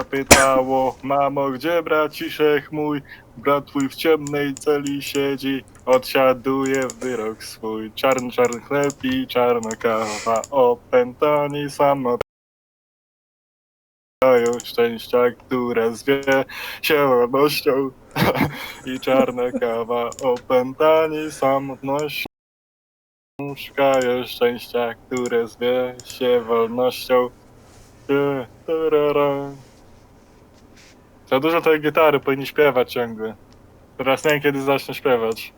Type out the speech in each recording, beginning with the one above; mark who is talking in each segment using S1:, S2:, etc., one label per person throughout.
S1: zapytało, mamo, gdzie braciszek mój? Brat twój w ciemnej celi siedzi, odsiaduje wyrok swój. Czarny, czarny chleb i czarna kawa, opętani. Mają szczęścia, które zwie się wolnością i czarna kawa, opętani samotnością. Szukają szczęścia, które zwie się wolnością. Tu, turara. Za dużo tej gitary powinni śpiewać ciągle. Teraz nie wiem, kiedy zacznę śpiewać.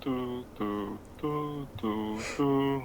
S1: Tu, tu, tu, tu, tu,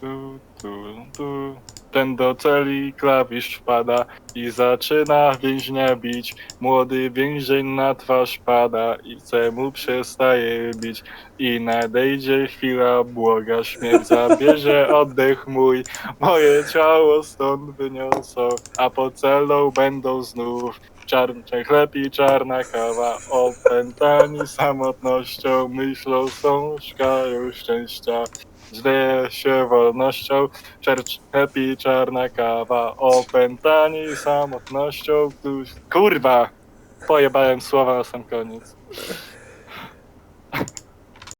S1: tu, tu, tu. Ten do celi klawisz wpada i zaczyna więźnia bić. Młody więzień na twarz pada i chce mu przestaje bić. I nadejdzie chwila błoga, śmierć zabierze oddech mój. Moje ciało stąd wyniosą, a pod celą będą znów czarny chleb i czarna kawa. Opętani samotnością, myślą są, szukają szczęścia. Źle się wolnością, czercz happy, czarna kawa, opętani samotnością. Kurwa! Pojebałem słowa na sam koniec.